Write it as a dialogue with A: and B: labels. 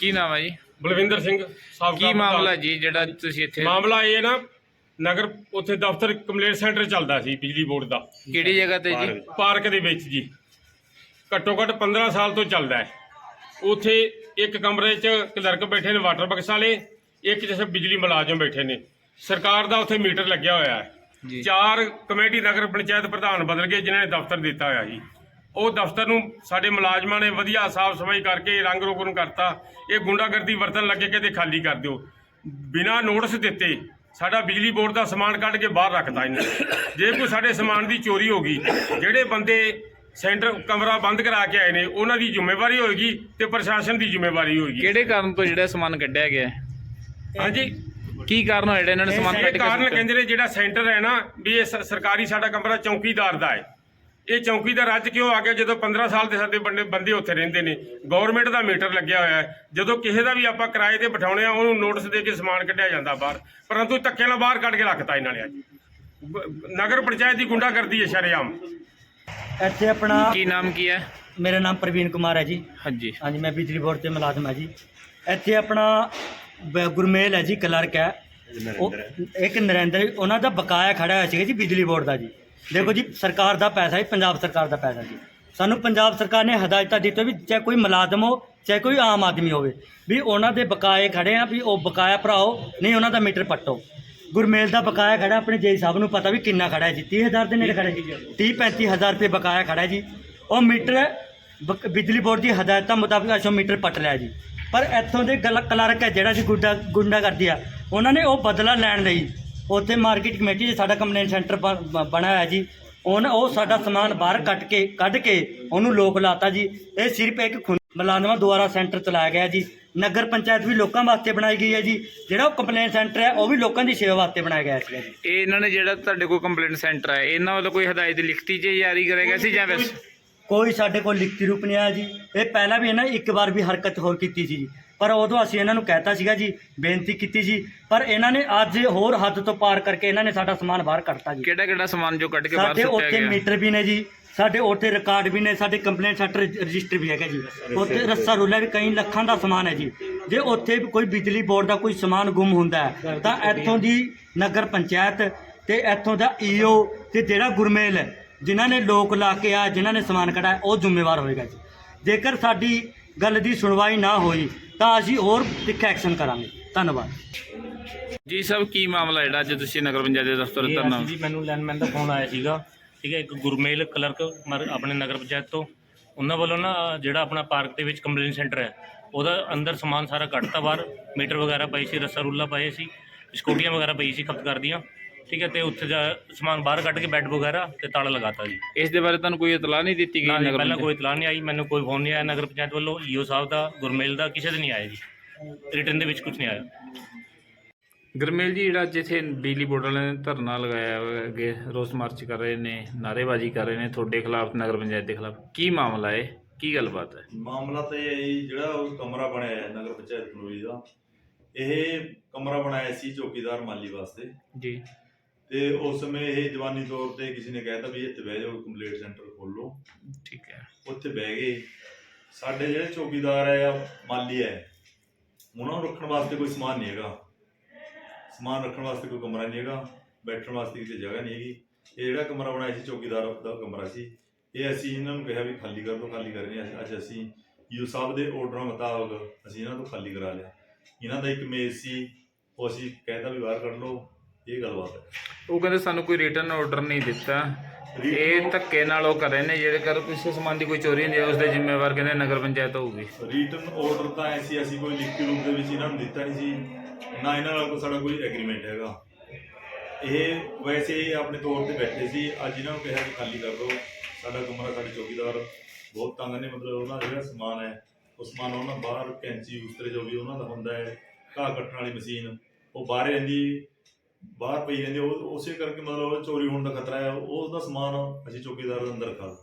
A: ਕੀ ਨਾਮ ਹੈ ਜੀ?
B: ਬਲਵਿੰਦਰ ਸਿੰਘ ਸਾਬਕਾ
A: ਕੀ ਮਾਮਲਾ ਜੀ ਜਿਹੜਾ ਤੁਸੀਂ ਇੱਥੇ
B: ਮਾਮਲਾ ਇਹ ਹੈ ਨਾ ਨਗਰ ਉੱਥੇ ਦਫ਼ਤਰ ਕੰਪਲੇਂਟ ਸੈਂਟਰ ਚੱਲਦਾ ਸੀ ਬਿਜਲੀ ਬੋਰਡ ਦਾ।
A: ਕਿਹੜੀ ਜਗ੍ਹਾ ਤੇ ਜੀ?
B: ਪਾਰਕ ਦੇ ਵਿੱਚ ਜੀ। ਘੱਟੋ ਘੱਟ 15 ਸਾਲ ਤੋਂ ਚੱਲਦਾ ਹੈ। ਉੱਥੇ ਇੱਕ ਕਮਰੇ 'ਚ ਕਲਰਕ ਬੈਠੇ ਨੇ ਵਾਟਰ ਬਕਸ ਵਾਲੇ ਇੱਕ ਜਿਸ ਬਿਜਲੀ ਮੁਲਾਜ਼ਮ ਬੈਠੇ ਨੇ। ਸਰਕਾਰ ਦਾ ਉੱਥੇ ਮੀਟਰ ਲੱਗਿਆ ਹੋਇਆ ਹੈ। ਚਾਰ ਕਮੇਟੀ ਨਗਰ ਪੰਚਾਇਤ ਪ੍ਰਧਾਨ ਬਦਲ ਗਏ ਜਿਨ੍ਹਾਂ ਨੇ ਦਫ਼ਤਰ ਦਿੱਤਾ ਹੋਇਆ ਜੀ। ਉਹ ਦਫ਼ਤਰ ਨੂੰ ਸਾਡੇ ਮੁਲਾਜ਼ਮਾਂ ਨੇ ਵਧੀਆ ਸਾਫ਼ ਸਫ਼ਾਈ ਕਰਕੇ ਰੰਗ ਰੋਗਨ ਕਰਤਾ। ਇਹ ਗੁੰਡਾਗਰਦੀ ਵਰਤਨ ਲੱਗੇ ਕਹਿੰਦੇ ਖਾਲੀ ਕਰ ਦਿਓ। ਬਿਨਾਂ ਨੋਟਿਸ ਦਿੱਤੇ ਸਾਡਾ ਬਿਜਲੀ ਬੋਰਡ ਦਾ ਸਮਾਨ ਕੱਢ ਕੇ ਬਾਹਰ ਰੱਖਤਾ ਇਹਨਾਂ। ਜੇ ਕੋਈ ਸਾਡੇ ਸਮਾਨ ਦੀ ਚੋਰੀ ਹੋ ਗਈ ਜਿਹੜੇ ਬੰਦੇ ਸੈਂਟਰ ਕਮਰਾ ਬੰਦ ਕਰਾ ਕੇ ਆਏ ਨੇ ਉਹਨਾਂ ਦੀ ਜ਼ਿੰਮੇਵਾਰੀ ਹੋਏਗੀ ਤੇ ਪ੍ਰਸ਼ਾਸਨ ਦੀ ਜ਼ਿੰਮੇਵਾਰੀ ਹੋਏਗੀ।
A: ਕਿਹੜੇ ਕਾਰਨ ਤੋਂ ਜਿਹੜਾ ਸਮਾਨ ਕੱਢਿਆ ਗਿਆ? ਹੈ?
B: ਹਾਂਜੀ।
A: ਕੀ ਕਾਰਨ ਹੋਇਆ ਜਿਹੜਾ ਇਹਨਾਂ ਨੇ ਸਮਾਨ ਕੱਢ
B: ਇਹ
A: ਕੇ
B: ਕਾਰਨ? ਕਹਿੰਦੇ ਨੇ ਜਿਹੜਾ ਸੈਂਟਰ ਹੈ ਨਾ ਵੀ ਇਹ ਸ- ਸਰਕਾਰੀ ਸਾਡਾ ਕਮਰਾ ਚੌਕੀਦਾਰ ਦਾ ਹੈ। ਇਹ ਚੌਕੀਦਾਰ ਅੱਜ ਕਿਉਂ ਆ ਗਿਆ ਜਦੋਂ 15 ਸਾਲ ਦੇ ਸਾਡੇ ਬੰਦੇ ਬੰਦੇ ਉੱਥੇ ਰਹਿੰਦੇ ਨੇ? ਗਵਰਨਮੈਂਟ ਦਾ ਮੀਟਰ ਲੱਗਿਆ ਹੋਇਆ ਹੈ। ਜਦੋਂ ਕਿਸੇ ਦਾ ਵੀ ਆਪਾਂ ਕਿਰਾਏ ਤੇ ਬਿਠਾਉਣੇ ਆ ਉਹਨੂੰ ਨੋਟਿਸ ਦੇ ਕੇ ਸਮਾਨ ਕੱਢਿਆ ਜਾਂਦਾ ਬਾਹਰ। ਪਰੰਤੂ ਧੱਕੇ ਨਾਲ ਬਾਹਰ ਕੱਢ ਕੇ ਰੱਖਤਾ ਇਹਨਾਂ ਨੇ ਅੱਜ। ਨਗਰ ਪੰਚਾਇਤ ਦੀ ਗੁੰਡਾ ਕਰਦੀ ਹੈ ਸ਼ਰੇਆਮ।
C: ਇੱਥੇ ਆਪਣਾ
A: ਕੀ ਨਾਮ ਕੀ ਹੈ?
C: ਮੇਰਾ ਨਾਮ ਪ੍ਰਵੀਨ ਕੁਮਾਰ ਹੈ ਜੀ।
A: ਹਾਂਜੀ।
C: ਹਾਂਜੀ ਮੈਂ ਬਿਜਲੀ ਬੋਰਡ ਤੇ ਮੁਲਾਜ਼ਮ ਹਾਂ ਜੀ। ਇੱਥੇ ਆਪਣਾ ਬ- ਗੁਰਮੇਲ ਹੈ ਜੀ ਕਲਰਕ ਹੈ। ਉਹ ਇੱਕ ਨਰਿੰਦਰ ਉਹਨਾਂ ਦਾ ਬਕਾਇਆ ਖੜਾ ਹੋਇਆ ਸੀਗਾ ਜੀ ਬਿਜਲੀ ਬੋਰਡ ਦਾ ਜੀ। ਦੇਖੋ ਜੀ, ਸਰਕਾਰ ਦਾ ਪੈਸਾ ਹੈ ਪੰਜਾਬ ਸਰਕਾਰ ਦਾ ਪੈਸਾ ਜੀ। ਸਾਨੂੰ ਪੰਜਾਬ ਸਰਕਾਰ ਨੇ ਹਦਾਇਤਾਂ ਦਿੱਤੀਆਂ ਵੀ ਚਾਹੇ ਕੋਈ ਮੁਲਾਜ਼ਮ ਹੋ, ਚਾਹੇ ਕੋਈ ਆਮ ਆਦਮੀ ਹੋਵੇ, ਵੀ ਉਹਨਾਂ ਦੇ ਬਕਾਏ ਖੜੇ ਆ, ਵੀ ਉਹ ਬਕਾਇਆ ਭਰਾਓ ਨਹੀਂ ਉਹਨਾਂ ਦਾ ਮੀਟਰ ਪੱਟੋ। ਗੁਰਮੇਲ ਦਾ ਬਕਾਇਆ ਖੜਾ, ਆਪਣੇ ਜੇ ਸਾਹਿਬ ਨੂੰ ਪਤਾ ਵੀ ਕਿੰਨਾ ਖੜਾ ਹੈ ਜੀ 30000 ਦੇ ਨੇੜੇ ਖੜਾ ਜੀ। 30 35000 ਰੁਪਏ ਬਕਾਇਆ ਖੜਾ ਜੀ। ਉਹ ਮੀਟਰ, ਬਕ- ਬਿਜਲੀ ਬੋਰਡ ਦੀ ਹਦਾਇਤਾਂ ਮੁਤਾਬਿਕ ਅਸ਼ੋ ਮੀਟਰ ਪੱਟ ਲਿਆ ਜੀ। ਪਰ ਇੱਥੋਂ ਦੇ ਗਲ, ਕਲਰਕ ਹੈ ਜਿਹੜਾ ਜੀ ਗੁੰਡਾ ਗੁੰਡਾ ਕਰਦੀ ਆ, ਉਹਨਾਂ ਨੇ ਉਹ ਬਦਲਾ ਲੈਣ ਲਈ ਉੱਥੇ ਮਾਰਕੀਟ ਕਮੇਟੀ 'ਚ ਸਾਡਾ ਕੰਪਲੇਂਟ ਸੈਂਟਰ ਬ- ਬ- ਬਣਿਆ ਹੋਇਆ ਜੀ। ਉਹਨ ਉਹ ਸਾਡਾ ਸਮਾਨ ਬਾਹਰ ਕੱਟ ਕੇ ਕੱਢ ਕੇ ਉਹਨੂੰ ਲੋਕ ਲਾਤਾ ਜੀ। ਇਹ ਸਿਰਫ ਇੱਕ ਮੁਲਾਜ਼ਮਾਂ ਦੁਆਰਾ ਸੈਂਟਰ ਚਲਾਇਆ ਗਿਆ ਜੀ। ਨਗਰ ਪੰਚਾਇਤ ਵੀ ਲੋਕਾਂ ਵਾਸਤੇ ਬਣਾਈ ਗਈ ਹੈ ਜੀ। ਜਿਹੜਾ ਉਹ ਕੰਪਲੇਂਟ ਸੈਂਟਰ ਹੈ ਉਹ ਵੀ ਲੋਕਾਂ ਦੀ ਸੇਵਾ ਵਾਸਤੇ ਬਣਾਇਆ ਗਿਆ ਸੀ ਜੀ।
A: ਇਹ ਇਹਨਾਂ ਨੇ ਜਿਹੜਾ ਤੁਹਾਡੇ ਕੋਲ ਕੰਪਲੇਂਟ ਸੈਂਟਰ ਹੈ ਇਹਨਾਂ ਵੱਲੋਂ ਕੋਈ ਹਦਾਇਤ ਲਿਖਤੀ ਜੇ ਜਾਰੀ ਕਰਿਆ ਗਿਆ ਸੀ ਜਾਂ ਵੈਸੇ
C: ਕੋਈ ਸਾਡੇ ਕੋਲ ਲਿਖਤੀ ਰੂਪ ਨਹੀਂ ਆਇਆ ਜੀ। ਇਹ ਪਹਿਲਾਂ ਵੀ ਇਹਨਾਂ ਇੱਕ ਵਾਰ ਵੀ ਹਰਕਤ ਹੋਰ ਕੀਤੀ ਸੀ ਜੀ। ਪਰ ਉਦੋਂ ਅਸੀਂ ਇਹਨਾਂ ਨੂੰ ਕਹਿਤਾ ਸੀਗਾ ਜੀ ਬੇਨਤੀ ਕੀਤੀ ਸੀ ਪਰ ਇਹਨਾਂ ਨੇ ਅੱਜ ਹੋਰ ਹੱਦ ਤੋਂ ਪਾਰ ਕਰਕੇ ਇਹਨਾਂ ਨੇ ਸਾਡਾ ਸਮਾਨ ਬਾਹਰ ਕੱਢਤਾ ਜੀ।
A: ਕਿਹੜਾ ਕਿਹੜਾ ਸਮਾਨ ਜੋ ਕੱਢ ਕੇ ਬਾਹਰ
C: ਸਾਡੇ
A: ਸੁੱਟਿਆ
C: ਉੱਥੇ
A: ਗਿਆ?
C: ਮੀਟਰ ਵੀ ਨੇ ਜੀ ਸਾਡੇ ਉੱਥੇ ਰਿਕਾਰਡ ਵੀ ਨੇ ਸਾਡੇ ਕੰਪਲੇਂਟ ਸੈਂਟਰ ਰਜਿਸਟਰ ਵੀ ਹੈਗਾ ਜੀ। ਉੱਥੇ ਰੱਸਾ ਰੁੱਲਾ ਵੀ ਕਈ ਲੱਖਾਂ ਦਾ ਸਮਾਨ ਹੈ ਜੀ। ਜੇ ਉੱਥੇ ਵੀ ਕੋਈ ਬਿਜਲੀ ਬੋਰਡ ਦਾ ਕੋਈ ਸਮਾਨ ਗੁੰਮ ਹੁੰਦਾ ਹੈ ਤਾਂ ਇੱਥੋਂ ਦੀ ਨਗਰ ਪੰਚਾਇਤ ਤੇ ਇੱਥੋਂ ਦਾ ਈਓ ਤੇ ਜਿਹੜਾ ਗੁਰਮੇਲ ਹੈ ਜਿਨ੍ਹਾਂ ਨੇ ਲੋਕ ਲਾ ਕੇ ਆ ਜਿਨ੍ਹਾਂ ਨੇ ਸਮਾਨ ਕਢਾਇਆ ਉਹ ਜ਼ਿੰਮੇਵਾਰ ਹੋਏਗਾ ਜੀ। ਜੇਕਰ ਸਾਡੀ ਗੱਲ ਦੀ ਸੁਣਵਾਈ ਨਾ ਹੋਈ ਤਾਂ ਅਸੀਂ ਹੋਰ ਤਿੱਖਾ ਐਕਸ਼ਨ ਕਰਾਂਗੇ। ਧੰਨਵਾਦ।
A: ਜੀ ਸਭ ਕੀ ਮਾਮਲਾ ਜਿਹੜਾ ਅੱਜ ਤੁਸੀਂ ਨਗਰ ਪੰਚਾਇਤ ਦੇ ਦਫ਼ਤਰ
D: ਇਹ
A: ਧਰਨਾ?
D: ਜੀ ਮੈਨੂੰ ਲੈਂਡਮੈਨ ਦਾ ਫੋਨ ਆਇਆ ਸੀਗਾ। ਠੀਕ ਹੈ ਇੱਕ ਗੁਰਮੇਲ ਕਲਰਕ ਮਰ- ਆਪਣੇ ਨਗਰ ਪੰਚਾਇਤ ਤੋਂ। ਉਹਨਾਂ ਵੱਲੋਂ ਨਾ ਜਿਹੜਾ ਆਪਣਾ ਪਾਰਕ ਦੇ ਵਿੱਚ ਕੰਪਲੇਂਟ ਸੈਂਟਰ ਹੈ ਉਹਦਾ ਅੰਦਰ ਸਮਾਨ ਸਾਰਾ ਕੱਢਤਾ ਬਾਹਰ। ਮੀਟਰ ਵਗੈਰਾ ਪਈ ਸੀ ਰੱਸਾ ਰੁੱਲਾ ਪਏ ਸੀ ਸਕੂਟੀਆਂ ਵਗੈਰਾ ਪਈ ਸੀ ਖਪਤ ਕਰਦੀਆਂ। ਠੀਕ ਹੈ ਤੇ ਉੱਥੇ ਜਾ ਸਮਾਨ ਬਾਹਰ ਕੱਢ ਕੇ ਬੈੱਡ ਵਗੈਰਾ ਤੇ ਤਾਲਾ ਲਗਾਤਾ ਜੀ।
A: ਇਸ ਦੇ ਬਾਰੇ ਤੁਹਾਨੂੰ ਕੋਈ ਇਤਲਾਹ ਨਹੀਂ ਦਿੱਤੀ
D: ਨਾ
A: ਗਈ ਨਗਰ
D: ਪਹਿਲਾਂ ਕੋਈ ਇਤਲਾਹ ਨਹੀਂ ਆਈ ਮੈਨੂੰ ਕੋਈ ਫੋਨ ਨਹੀਂ ਆਇਆ ਨਗਰ ਪੰਚਾਇਤ ਵੱਲੋਂ ਈਓ ਸਾਹਿਬ ਦਾ ਗੁਰਮੇਲ ਦਾ ਕਿਸੇ ਦੇ ਨਹੀਂ ਆਇਆ ਜੀ। ਰਿਟਰਨ ਦੇ ਵਿੱਚ ਕੁਝ ਨਹੀਂ ਆਇਆ।
A: ਗਰਮੇਲ ਜੀ ਜਿਹੜਾ ਜਿੱਥੇ ਬਿਜਲੀ ਬੋਰਡ ਵਾਲਿਆਂ ਨੇ ਧਰਨਾ ਲਗਾਇਆ ਹੋਇਆ ਅੱਗੇ ਰੋਸ ਮਾਰਚ ਕਰ ਰਹੇ ਨੇ ਨਾਅਰੇਬਾਜ਼ੀ ਕਰ ਰਹੇ ਨੇ ਤੁਹਾਡੇ ਖਿਲਾਫ ਨਗਰ ਪੰਚਾਇਤ ਦੇ ਖਿਲਾਫ ਕੀ ਮਾਮਲਾ ਹੈ? ਕੀ ਗੱਲਬਾਤ ਹੈ?
E: ਮਾਮਲਾ ਤਾਂ ਇਹ ਹੈ ਜੀ, ਜਿਹੜਾ ਉਹ ਕਮਰਾ ਬਣਾਇਆ ਹੈ ਨਗਰ ਪੰਚਾਇਤ ਕਲੋਨੀ ਦਾ ਇਹ ਕਮਰਾ ਬਣਾਇਆ ਸੀ ਚੌਕੀਦਾਰ ਮਾਲੀ ਵਾਸਤੇ।
A: ਜੀ।
E: ਤੇ ਉਸ ਸਮੇਂ ਇਹ ਜਵਾਨੀ ਤੌਰ ਤੇ ਕਿਸੇ ਨੇ ਕਹਿਤਾ ਵੀ ਇੱਥੇ ਬਹਿ ਜਾਓ ਕੰਪਲੀਟ ਸੈਂਟਰ ਖੋਲ
A: ਠੀਕ ਹੈ।
E: ਉੱਥੇ ਬਹਿ ਗਏ। ਸਾਡੇ ਜਿਹੜੇ ਚੌਕੀਦਾਰ ਹੈ ਮਾਲੀ ਹੈ ਉਹਨਾਂ ਨੂੰ ਰੱਖਣ ਵਾਸਤੇ ਕੋਈ ਸਮਾਨ ਨਹੀਂ ਹੈਗਾ। ਸਮਾਨ ਰੱਖਣ ਵਾਸਤੇ ਕੋਈ ਕਮਰਾ ਨਹੀਂ ਹੈਗਾ ਬੈਠਣ ਵਾਸਤੇ ਕਿਸੇ ਜਗ੍ਹਾ ਨਹੀਂ ਹੈਗੀ। ਇਹ ਜਿਹੜਾ ਕਮਰਾ ਬਣਾਇਆ ਸੀ ਚੌਕੀਦਾਰ ਦਾ ਕਮਰਾ ਸੀ ਇਹ ਅਸੀਂ ਇਹਨਾਂ ਨੂੰ ਕਿਹਾ ਵੀ ਖਾਲੀ ਕਰ ਦਿਓ ਖਾਲੀ ਕਰਨੀ ਅੱਜ ਅਸੀਂ ਯੂ ਸਾਹਿਬ ਦੇ ਆਰਡਰਾਂ ਮੁਤਾਬਕ ਅਸੀਂ ਇਹਨਾਂ ਤੋਂ ਖਾਲੀ ਕਰਾ ਲਿਆ। ਇਹਨਾਂ ਦਾ ਇੱਕ ਮੇਜ਼ ਸੀ ਉਹ ਅਸੀਂ ਕਹਿਤਾ ਵੀ ਬਾਹਰ ਕੱਢ ਲਓ। ਇਹ ਗੱਲਬਾਤ ਹੈ?
A: ਉਹ ਕਹਿੰਦੇ ਸਾਨੂੰ ਕੋਈ ਰਿਟਰਨ ਆਰਡਰ ਨਹੀਂ ਦਿੱਤਾ। ਇਹ ਧੱਕੇ ਨਾਲ ਉਹ ਕਰ ਰਹੇ ਨੇ ਜਿਹੜੇ ਕਰ ਕਿਸੇ ਸਮਾਨ ਦੀ ਕੋਈ ਚੋਰੀ ਹੁੰਦੀ ਹੈ ਉਸ ਦੇ ਜ਼ਿੰਮੇਵਾਰ ਕਹਿੰਦੇ ਨਗਰ ਪੰਚਾਇਤ ਹੋਊਗੀ।
E: ਰਿਟਨ ਆਰਡਰ ਤਾਂ ਐਸੀ ਅਸੀਂ ਕੋਈ ਲਿਖਤੀ ਰੂਪ ਦੇ ਵਿੱਚ ਇਹਨਾਂ ਨੂੰ ਦਿੱਤਾ ਨਹੀਂ ਸੀ। ਨਾ ਇਹਨਾਂ ਨਾਲ ਕੋਈ ਸਾਡਾ ਕੋਈ ਐਗਰੀਮੈਂਟ ਹੈਗਾ। ਇਹ ਵੈਸੇ ਹੀ ਆਪਣੇ ਤੌਰ ਤੇ ਬੈਠੇ ਸੀ। ਅੱਜ ਇਹਨਾਂ ਨੂੰ ਕਿਹਾ ਕਿ ਖਾਲੀ ਕਰ ਦਿਓ। ਸਾਡਾ ਕਮਰਾ ਸਾਡੇ ਚੌਕੀਦਾਰ ਬਹੁਤ ਤੰਗ ਨੇ ਮਤਲਬ ਉਹਨਾਂ ਦਾ ਜਿਹੜਾ ਸਮਾਨ ਹੈ ਉਹ ਸਮਾਨ ਉਹਨਾਂ ਬਾਹਰ ਕੈਂਚੀ ਉਸਤਰੇ ਜੋ ਵੀ ਉਹਨਾਂ ਦਾ ਹੁੰਦਾ ਹੈ ਘਾਹ ਕੱਟਣ ਵਾਲੀ ਮਸ਼ੀਨ ਉਹ ਬਾਹਰ ਰਹਿੰਦੀ। ਬਾਹਰ ਪਈ ਜਾਂਦੀ ਉਹ ਉਸੇ ਕਰਕੇ ਮਤਲਬ ਚੋਰੀ ਹੋਣ ਦਾ ਖਤਰਾ ਹੈ ਉਹ ਦਾ ਸਮਾਨ ਅਸੀਂ ਚੌਕੀਦਾਰ ਦੇ ਅੰਦਰ ਰੱਖਾ।